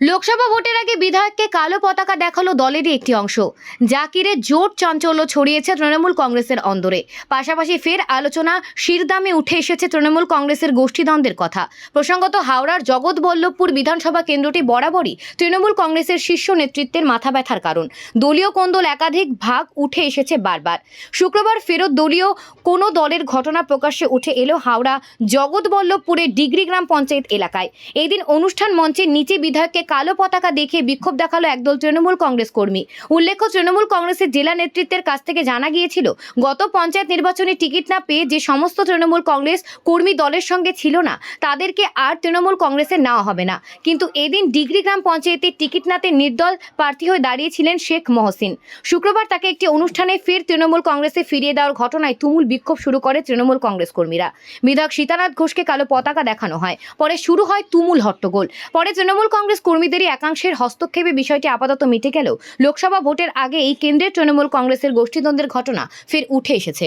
লোকসভা ভোটের আগে বিধায়ককে কালো পতাকা দেখাল দলেরই একটি অংশ। জাকিরের জোট চাঞ্চল্য ছড়িয়েছে তৃণমূল কংগ্রেসের অন্দরে। পাশাপাশি ফের আলোচনা শিরদামে উঠে এসেছে তৃণমূল কংগ্রেসের গোষ্ঠীদ্বন্দ্বের কথা। প্রসঙ্গত হাওড়ার জগৎবল্লভপুর বিধানসভা কেন্দ্রটি বরাবরই তৃণমূল কংগ্রেসের শীর্ষ নেতৃত্বের মাথা ব্যথার কারণ। দলীয় কোন্দল একাধিক ভাগ উঠে এসেছে বারবার। শুক্রবার ফেরত দলীয় কোনো দলের ঘটনা প্রকাশ্যে উঠে এলো হাওড়া জগৎবল্লভপুরের ডিগ্রি গ্রাম পঞ্চায়েত এলাকায়। এদিন অনুষ্ঠান মঞ্চের নিচে বিধায়ককে কালো পতাকা দেখিয়ে বিক্ষোভ দেখাল একদল তৃণমূল কংগ্রেস কর্মী। উল্লেখ্য, তৃণমূল কংগ্রেসের জেলা নেতৃত্বের কাছ থেকে জানা গিয়েছিল, গত পঞ্চায়েত নির্বাচনে টিকিট না পেয়ে যে সমস্ত তৃণমূল কংগ্রেস কর্মী দলের সঙ্গে ছিল না, তাদেরকে আর তৃণমূল কংগ্রেসে নেওয়া হবে না। কিন্তু এদিন ডিগ্রি গ্রাম পঞ্চায়েতের টিকিট নাতে নির্দল প্রার্থী হয়ে দাঁড়িয়েছিলেন শেখ মহসিন। শুক্রবার তাকে একটি অনুষ্ঠানে ফের তৃণমূল কংগ্রেসে ফিরিয়ে দেওয়ার ঘটনায় তুমুল বিক্ষোভ শুরু করে তৃণমূল কংগ্রেস কর্মীরা। বিধায়ক সীতানাথ ঘোষকে কালো পতাকা দেখানো হয়। পরে শুরু হয় তুমুল হট্টগোল। পরে তৃণমূল কংগ্রেস কর্মীদেরই একাংশের হস্তক্ষেপে বিষয়টি আপাতত মিটে গেল লোকসভা ভোটের আগে এই কেন্দ্রের তৃণমূল কংগ্রেসের গোষ্ঠীদ্বন্দ্বের ঘটনা ফের উঠে এসেছে।